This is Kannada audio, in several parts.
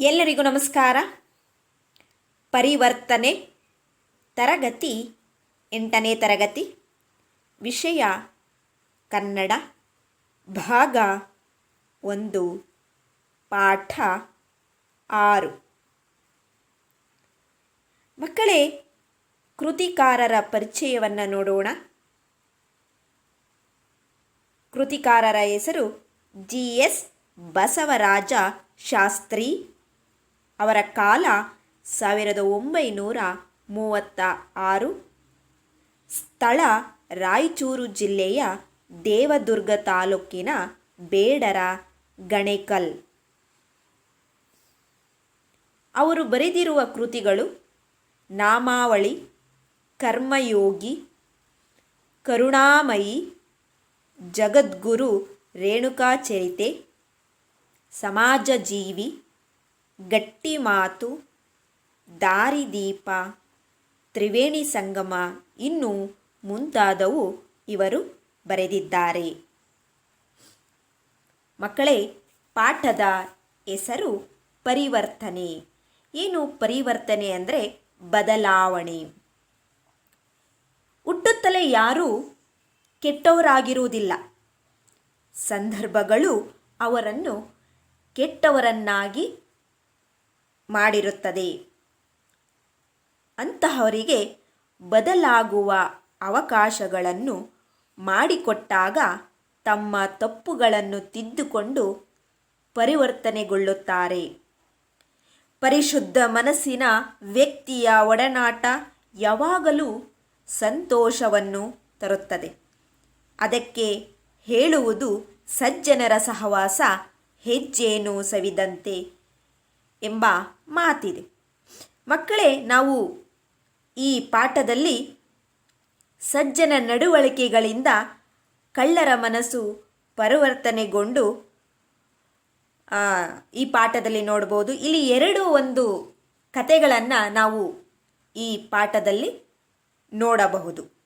ಎಲ್ಲರಿಗೂ ನಮಸ್ಕಾರ. ಪರಿವರ್ತನೆ ತರಗತಿ, ಎಂಟನೇ ತರಗತಿ, ವಿಷಯ ಕನ್ನಡ, ಭಾಗ ಒಂದು, ಪಾಠ ಆರು. ಮಕ್ಕಳೇ, ಕೃತಿಕಾರರ ಪರಿಚಯವನ್ನು ನೋಡೋಣ. ಕೃತಿಕಾರರ ಹೆಸರು ಜಿ ಎಸ್ ಬಸವರಾಜ ಶಾಸ್ತ್ರಿ. ಅವರ ಕಾಲ ಸಾವಿರದ ಒಂಬೈನೂರ ಮೂವತ್ತ ಆರು ಸ್ಥಳ ರಾಯಚೂರು ಜಿಲ್ಲೆಯ ದೇವದುರ್ಗ ತಾಲೂಕಿನ ಬೇಡರ ಗಣೇಕಲ್. ಅವರು ಬರೆದಿರುವ ಕೃತಿಗಳು ನಾಮಾವಳಿ, ಕರ್ಮಯೋಗಿ, ಕರುಣಾಮಯಿ, ಜಗದ್ಗುರು ರೇಣುಕಾಚರಿತೆ ಸಮಾಜ ಜೀವಿ ಗಟ್ಟಿ ಮಾತು ದಾರಿದೀಪ ತ್ರಿವೇಣಿ ಸಂಗಮ ಇನ್ನೂ ಮುಂತಾದವು ಇವರು ಬರೆದಿದ್ದಾರೆ. ಮಕ್ಕಳೇ, ಪಾಠದ ಹೆಸರು ಪರಿವರ್ತನೆ. ಏನು ಪರಿವರ್ತನೆ ಅಂದರೆ ಬದಲಾವಣೆ. ಹುಟ್ಟುತ್ತಲೇ ಯಾರೂ ಕೆಟ್ಟವರಾಗಿರುವುದಿಲ್ಲ. ಸಂದರ್ಭಗಳು ಅವರನ್ನು ಕೆಟ್ಟವರನ್ನಾಗಿ ಮಾಡಿರುತ್ತದೆ. ಅಂತಹವರಿಗೆ ಬದಲಾಗುವ ಅವಕಾಶಗಳನ್ನು ಮಾಡಿಕೊಟ್ಟಾಗ ತಮ್ಮ ತಪ್ಪುಗಳನ್ನು ತಿದ್ದುಕೊಂಡು ಪರಿವರ್ತನೆಗೊಳ್ಳುತ್ತಾರೆ. ಪರಿಶುದ್ಧ ಮನಸ್ಸಿನ ವ್ಯಕ್ತಿಯ ಒಡನಾಟ ಯಾವಾಗಲೂ ಸಂತೋಷವನ್ನು ತರುತ್ತದೆ. ಅದಕ್ಕೆ ಹೇಳುವುದು ಸಜ್ಜನರ ಸಹವಾಸ ಹೆಜ್ಜೇನು ಸವಿದಂತೆ. ಎಂಬ ಮಾತಿದೆ. ಮಕ್ಕಳೇ, ನಾವು ಈ ಪಾಠದಲ್ಲಿ ಸಜ್ಜನ ನಡವಳಿಕೆಗಳಿಂದ ಕಳ್ಳರ ಮನಸ್ಸು ಪರಿವರ್ತನೆಗೊಂಡು ಈ ಪಾಠದಲ್ಲಿ ನೋಡ್ಬೋದು. ಇಲ್ಲಿ ಎರಡು ಒಂದು ಕತೆಗಳನ್ನು ನಾವು ಈ ಪಾಠದಲ್ಲಿ ನೋಡಬಹುದು.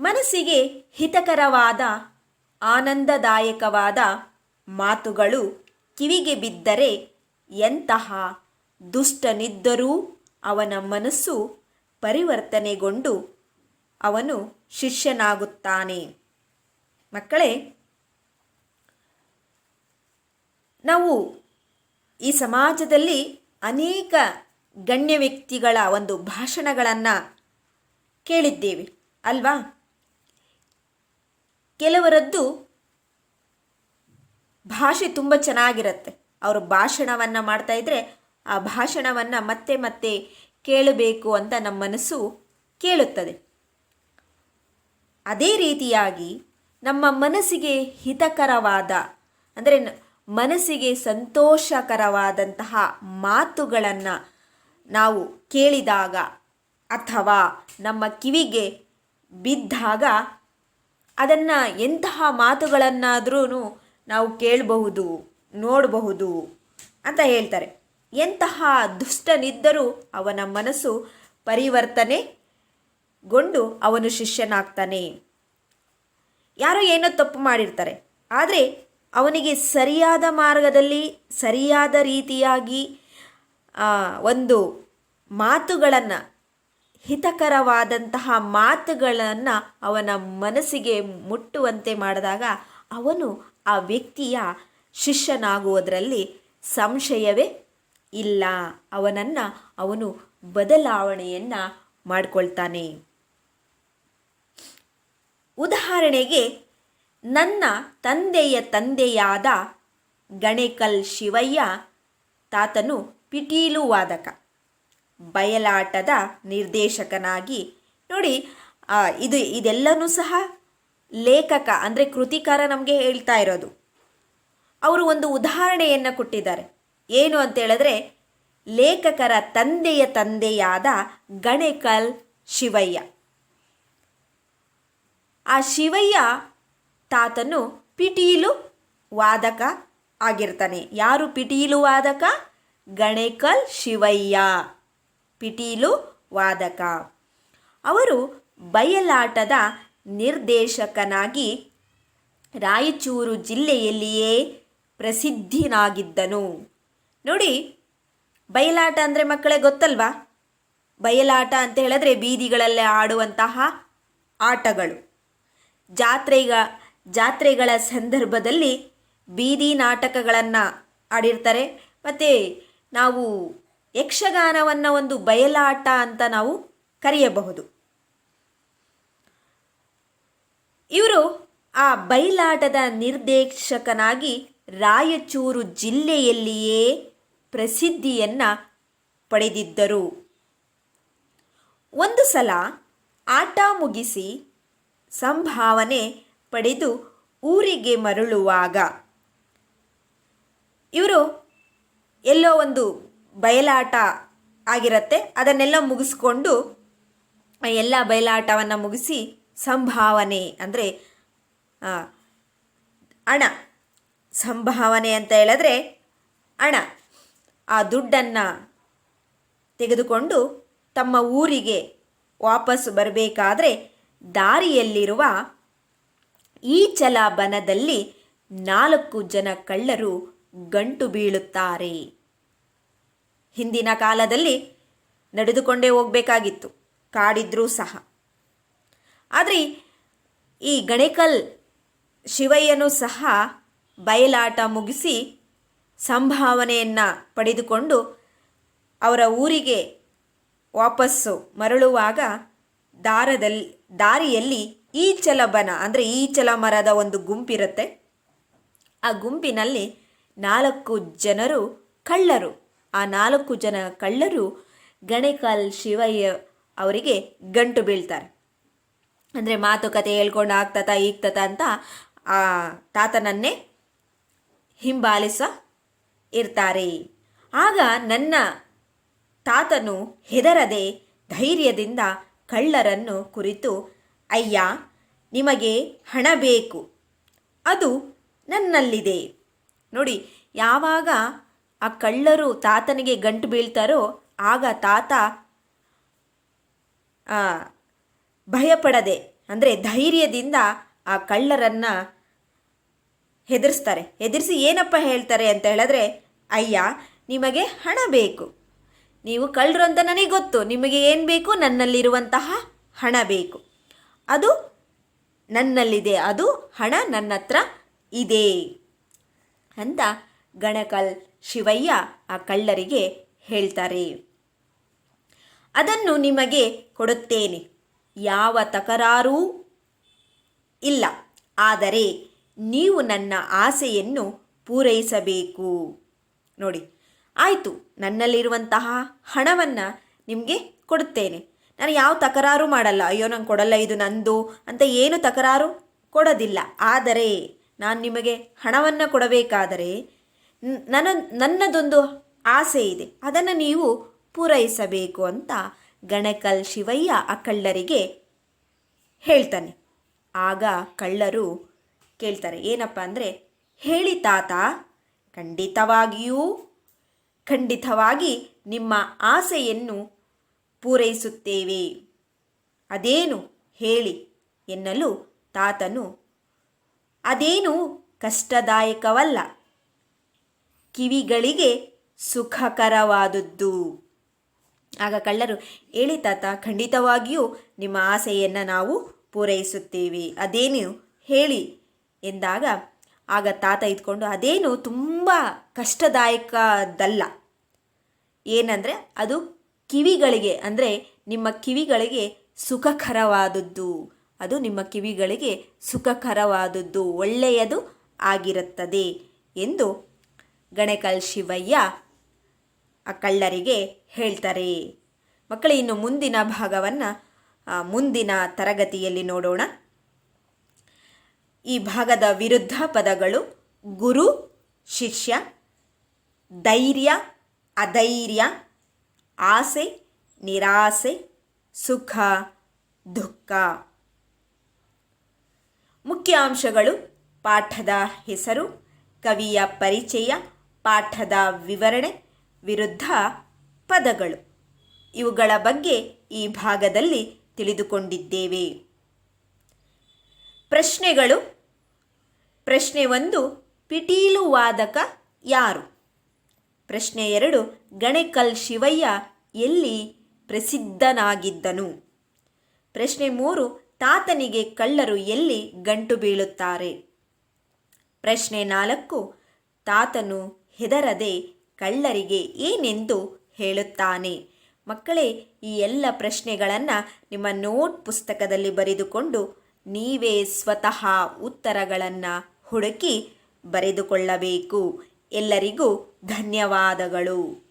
ಮನಸ್ಸಿಗೆ ಹಿತಕರವಾದ ಆನಂದದಾಯಕವಾದ ಮಾತುಗಳು ಕಿವಿಗೆ ಬಿದ್ದರೆ ಎಂತಹ ದುಷ್ಟನಿದ್ದರೂ ಅವನ ಮನಸ್ಸು ಪರಿವರ್ತನೆಗೊಂಡು ಅವನು ಶಿಷ್ಯನಾಗುತ್ತಾನೆ. ಮಕ್ಕಳೇ, ನಾವು ಈ ಸಮಾಜದಲ್ಲಿ ಅನೇಕ ಗಣ್ಯ ವ್ಯಕ್ತಿಗಳ ಒಂದು ಭಾಷಣಗಳನ್ನು ಕೇಳಿದ್ದೇವೆ, ಅಲ್ವಾ? ಕೆಲವರದ್ದು ಭಾಷೆ ತುಂಬ ಚೆನ್ನಾಗಿರುತ್ತೆ. ಅವರು ಭಾಷಣವನ್ನು ಮಾಡ್ತಾ ಇದ್ದರೆ ಆ ಭಾಷಣವನ್ನು ಮತ್ತೆ ಮತ್ತೆ ಕೇಳಬೇಕು ಅಂತ ನಮ್ಮ ಮನಸ್ಸು ಕೇಳುತ್ತದೆ. ಅದೇ ರೀತಿಯಾಗಿ ನಮ್ಮ ಮನಸ್ಸಿಗೆ ಹಿತಕರವಾದ, ಅಂದರೆ ಮನಸ್ಸಿಗೆ ಸಂತೋಷಕರವಾದಂತಹ ಮಾತುಗಳನ್ನು ನಾವು ಕೇಳಿದಾಗ ಅಥವಾ ನಮ್ಮ ಕಿವಿಗೆ ಬಿದ್ದಾಗ ಅದನ್ನು ಎಂತಹ ಮಾತುಗಳನ್ನಾದ್ರೂ ನಾವು ಕೇಳಬಹುದು, ನೋಡಬಹುದು ಅಂತ ಹೇಳ್ತಾರೆ. ಎಂತಹ ದುಷ್ಟನಿದ್ದರೂ ಅವನ ಮನಸ್ಸು ಪರಿವರ್ತನೆಗೊಂಡು ಅವನು ಶಿಷ್ಯನಾಗ್ತಾನೆ. ಯಾರೋ ಏನೋ ತಪ್ಪು ಮಾಡಿರ್ತಾರೆ, ಆದರೆ ಅವನಿಗೆ ಸರಿಯಾದ ಮಾರ್ಗದಲ್ಲಿ ಸರಿಯಾದ ರೀತಿಯಾಗಿ ಒಂದು ಮಾತುಗಳನ್ನು ಹಿತಕರವಾದಂತಹ ಮಾತುಗಳನ್ನು ಅವನ ಮನಸ್ಸಿಗೆ ಮುಟ್ಟುವಂತೆ ಮಾಡಿದಾಗ ಅವನು ಆ ವ್ಯಕ್ತಿಯ ಶಿಷ್ಯನಾಗುವುದರಲ್ಲಿ ಸಂಶಯವೇ ಇಲ್ಲ. ಅವನನ್ನು ಅವನು ಬದಲಾವಣೆಯನ್ನು ಮಾಡಿಕೊಳ್ತಾನೆ. ಉದಾಹರಣೆಗೆ ನನ್ನ ತಂದೆಯ ತಂದೆಯಾದ ಗಣೇಕಲ್ ಶಿವಯ್ಯ, ತಾತನು ಪಿಟೀಲು ವಾದಕ. ಬಯಲಾಟದ ನಿರ್ದೇಶಕನಾಗಿ. ನೋಡಿ ಇದು ಇದೆಲ್ಲನೂ ಸಹ ಲೇಖಕ, ಅಂದರೆ ಕೃತಿಕಾರ ನಮಗೆ ಹೇಳ್ತಾ ಇರೋದು. ಅವರು ಒಂದು ಉದಾಹರಣೆಯನ್ನು ಕೊಟ್ಟಿದ್ದಾರೆ. ಏನು ಅಂತ ಹೇಳಿದ್ರೆ, ಲೇಖಕರ ತಂದೆಯ ತಂದೆಯಾದ ಗಣೇಕಲ್ ಶಿವಯ್ಯ. ಆ ಶಿವಯ್ಯ ತಾತನು ಪಿಟೀಲು ವಾದಕ ಆಗಿರ್ತಾನೆ. ಯಾರು ಪಿಟೀಲು ವಾದಕ? ಗಣೇಕಲ್ ಶಿವಯ್ಯ. ಪಿಟೀಲು ವಾದಕ. ಅವರು ಬಯಲಾಟದ ನಿರ್ದೇಶಕನಾಗಿ ರಾಯಚೂರು ಜಿಲ್ಲೆಯಲ್ಲಿಯೇ ಪ್ರಸಿದ್ಧಿನಾಗಿದ್ದನು. ನೋಡಿ, ಬಯಲಾಟ ಅಂದರೆ ಮಕ್ಕಳೇ ಗೊತ್ತಲ್ವಾ? ಬಯಲಾಟ ಅಂತ ಹೇಳಿದ್ರೆ ಬೀದಿಗಳಲ್ಲೇ ಆಡುವಂತಹ ಆಟಗಳು. ಜಾತ್ರೆಗ, ಜಾತ್ರೆಗಳ ಸಂದರ್ಭದಲ್ಲಿ ಬೀದಿ ನಾಟಕಗಳನ್ನು ಆಡಿರ್ತಾರೆ. ಮತ್ತು ನಾವು ಯಕ್ಷಗಾನವನ್ನು ಒಂದು ಬಯಲಾಟ ಅಂತ ನಾವು ಕರೆಯಬಹುದು. ಇವರು ಆ ಬಯಲಾಟದ ನಿರ್ದೇಶಕನಾಗಿ ರಾಯಚೂರು ಜಿಲ್ಲೆಯಲ್ಲಿಯೇ ಪ್ರಸಿದ್ಧಿಯನ್ನು ಪಡೆದಿದ್ದರು. ಒಂದು ಸಲ ಆಟ ಮುಗಿಸಿ ಸಂಭಾವನೆ ಪಡೆದು ಊರಿಗೆ ಮರಳುವಾಗ ಇವರು ಎಲ್ಲೋ ಒಂದು ಬಯಲಾಟ ಆಗಿರತ್ತೆ. ಅದನ್ನೆಲ್ಲ ಮುಗಿಸ್ಕೊಂಡು, ಎಲ್ಲ ಬಯಲಾಟವನ್ನು ಮುಗಿಸಿ ಸಂಭಾವನೆ ಅಂದರೆ ಹಣ. ಸಂಭಾವನೆ ಅಂತ ಹೇಳಿದ್ರೆ ಹಣ. ಆ ದುಡ್ಡನ್ನು ತೆಗೆದುಕೊಂಡು ತಮ್ಮ ಊರಿಗೆ ವಾಪಸ್ ಬರಬೇಕಾದ್ರೆ ದಾರಿಯಲ್ಲಿರುವ ಈ ಚಲಬನದಲ್ಲಿ ನಾಲ್ಕು ಜನ ಕಳ್ಳರು ಗಂಟು ಬೀಳುತ್ತಾರೆ. ಹಿಂದಿನ ಕಾಲದಲ್ಲಿ ನಡೆದುಕೊಂಡೇ ಹೋಗಬೇಕಾಗಿತ್ತು, ಕಾಡಿದ್ರೂ ಸಹ. ಆದರೆ ಈ ಗಣೇಕಲ್ ಶಿವಯ್ಯನೂ ಸಹ ಬಯಲಾಟ ಮುಗಿಸಿ ಸಂಭಾವನೆಯನ್ನು ಪಡೆದುಕೊಂಡು ಅವರ ಊರಿಗೆ ವಾಪಸ್ಸು ಮರಳುವಾಗ ದಾರದಲ್ಲಿ ದಾರಿಯಲ್ಲಿ ಈಚಲ ಬನ ಅಂದರೆ ಈಚಲ ಮರದ ಒಂದು ಗುಂಪಿರುತ್ತೆ. ಆ ಗುಂಪಿನಲ್ಲಿ ನಾಲ್ಕು ಜನರು ಕಳ್ಳರು. ಆ ನಾಲ್ಕು ಜನ ಕಳ್ಳರು ಗಣೇಕಾಲ್ ಶಿವಯ್ಯ ಅವರಿಗೆ ಗಂಟು ಬೀಳ್ತಾರೆ. ಅಂದರೆ ಮಾತುಕತೆ ಹೇಳ್ಕೊಂಡು ಆಗ್ತತ ಈಗ್ತತ ಅಂತ ಆ ತಾತನನ್ನೇ ಹಿಂಬಾಲಿಸ ಇರ್ತಾರೆ. ಆಗ ನನ್ನ ತಾತನು ಹೆದರದೆ ಧೈರ್ಯದಿಂದ ಕಳ್ಳರನ್ನು ಕುರಿತು, ಅಯ್ಯ, ನಿಮಗೆ ಹಣ ಬೇಕು. ಅದು ನನ್ನಲ್ಲಿದೆ. ನೋಡಿ, ಯಾವಾಗ ಆ ಕಳ್ಳರು ತಾತನಿಗೆ ಗಂಟು ಬೀಳ್ತಾರೋ, ಆಗ ತಾತ ಭಯಪಡದೆ, ಅಂದರೆ ಧೈರ್ಯದಿಂದ ಆ ಕಳ್ಳರನ್ನು ಹೆದರಿಸ್ತಾರೆ. ಹೆದರಿಸಿ ಏನಪ್ಪ ಹೇಳ್ತಾರೆ ಅಂತ ಹೇಳಿದ್ರೆ, ಅಯ್ಯ, ನಿಮಗೆ ಹಣ ಬೇಕು. ನೀವು ಕಳ್ಳರು ಅಂತ ನನಗೆ ಗೊತ್ತು. ನಿಮಗೆ ಏನು ಬೇಕು? ನನ್ನಲ್ಲಿರುವಂತಹ ಹಣ ಬೇಕು. ಅದು ನನ್ನಲ್ಲಿದೆ. ಅದು ಹಣ ನನ್ನ ಹತ್ರ ಇದೆ. ಅಂತ ಗಣಕಲ್ ಶಿವಯ್ಯ ಆ ಕಳ್ಳರಿಗೆ ಹೇಳ್ತಾರೆ. ಅದನ್ನು ನಿಮಗೆ ಕೊಡುತ್ತೇನೆ. ಯಾವ ತಕರಾರೂ ಇಲ್ಲ. ಆದರೆ ನೀವು ನನ್ನ ಆಸೆಯನ್ನು ಪೂರೈಸಬೇಕು. ನೋಡಿ, ಆಯಿತು, ನನ್ನಲ್ಲಿರುವಂತಹ ಹಣವನ್ನು ನಿಮಗೆ ಕೊಡುತ್ತೇನೆ. ನಾನು ಯಾವ ತಕರಾರು ಮಾಡಲ್ಲ. ಅಯ್ಯೋ, ನಂಗೆ ಕೊಡಲ್ಲ ಇದು ನಂದು ಅಂತ ಏನು ತಕರಾರು ಕೊಡೋದಿಲ್ಲ. ಆದರೆ ನಾನು ನಿಮಗೆ ಹಣವನ್ನು ಕೊಡಬೇಕಾದರೆ ನನ್ನ, ನನ್ನದೊಂದು ಆಸೆ ಇದೆ. ಅದನ್ನು ನೀವು ಪೂರೈಸಬೇಕು ಅಂತ ಗಣಕಲ್ ಶಿವಯ್ಯ ಆ ಕಳ್ಳರಿಗೆ ಹೇಳ್ತಾನೆ. ಆಗ ಕಳ್ಳರು ಕೇಳ್ತಾರೆ, ಏನಪ್ಪ ಅಂದರೆ, ಹೇಳಿ ತಾತ, ಖಂಡಿತವಾಗಿಯೂ, ಖಂಡಿತವಾಗಿ ನಿಮ್ಮ ಆಸೆಯನ್ನು ಪೂರೈಸುತ್ತೇವೆ. ಅದೇನು ಹೇಳಿ ಎನ್ನಲು ತಾತನು, ಅದೇನು ಕಷ್ಟದಾಯಕವಲ್ಲ. ಕಿವಿಗಳಿಗೆ ಸುಖಕರವಾದದ್ದು. ಆಗ ಕಳ್ಳರು ಹೇಳಿ ತಾತ, ಖಂಡಿತವಾಗಿಯೂ ನಿಮ್ಮ ಆಸೆಯನ್ನು ನಾವು ಪೂರೈಸುತ್ತೇವೆ. ಅದೇನು ಹೇಳಿ? ಎಂದಾಗ, ಆಗ ತಾತ ಇದ್ಕೊಂಡು, ಅದೇನು ತುಂಬ ಕಷ್ಟದಾಯಕದಲ್ಲ. ಏನಂದರೆ, ಅದು ಕಿವಿಗಳಿಗೆ, ಅಂದರೆ ನಿಮ್ಮ ಕಿವಿಗಳಿಗೆ ಸುಖಕರವಾದದ್ದು. ಅದು ನಿಮ್ಮ ಕಿವಿಗಳಿಗೆ ಸುಖಕರವಾದದ್ದು, ಒಳ್ಳೆಯದು ಆಗಿರುತ್ತದೆ ಎಂದು ಗಣಕಲ್ ಶಿವಯ್ಯ ಆ ಕಳ್ಳರಿಗೆ ಹೇಳ್ತಾರೆ. ಮಕ್ಕಳು, ಇನ್ನು ಮುಂದಿನ ಭಾಗವನ್ನು ಮುಂದಿನ ತರಗತಿಯಲ್ಲಿ ನೋಡೋಣ. ಈ ಭಾಗದ ವಿರುದ್ಧ ಪದಗಳು ಗುರು, ಶಿಷ್ಯ, ಧೈರ್ಯ, ಅಧೈರ್ಯ, ಆಸೆ, ನಿರಾಸೆ, ಸುಖ, ದುಃಖ. ಮುಖ್ಯಾಂಶಗಳು ಪಾಠದ ಹೆಸರು, ಕವಿಯ ಪರಿಚಯ ಪಾಠದ ವಿವರಣೆ, ವಿರುದ್ಧ ಪದಗಳು. ಇವುಗಳ ಬಗ್ಗೆ ಈ ಭಾಗದಲ್ಲಿ ತಿಳಿದುಕೊಂಡಿದ್ದೇವೆ. ಪ್ರಶ್ನೆಗಳು. ಪ್ರಶ್ನೆ ಒಂದು, ಪಿಟೀಲು ವಾದಕ ಯಾರು? ಪ್ರಶ್ನೆ ಎರಡು, ಗಣೇಕಲ್ ಶಿವಯ್ಯ ಎಲ್ಲಿ ಪ್ರಸಿದ್ಧನಾಗಿದ್ದನು? ಪ್ರಶ್ನೆ ಮೂರು, ತಾತನಿಗೆ ಕಳ್ಳರು ಎಲ್ಲಿ ಗಂಟು ಬೀಳುತ್ತಾರೆ? ಪ್ರಶ್ನೆ ನಾಲ್ಕು, ತಾತನು ಹೆದರದೆ ಕಳ್ಳರಿಗೆ ಏನೆಂದು ಹೇಳುತ್ತಾನೆ. ಮಕ್ಕಳೇ, ಈ ಎಲ್ಲ ಪ್ರಶ್ನೆಗಳನ್ನು ನಿಮ್ಮ ನೋಟ್ ಪುಸ್ತಕದಲ್ಲಿ ಬರೆದುಕೊಂಡು ನೀವೇ ಸ್ವತಃ ಉತ್ತರಗಳನ್ನು ಹುಡುಕಿ ಬರೆದುಕೊಳ್ಳಬೇಕು. ಎಲ್ಲರಿಗೂ ಧನ್ಯವಾದಗಳು.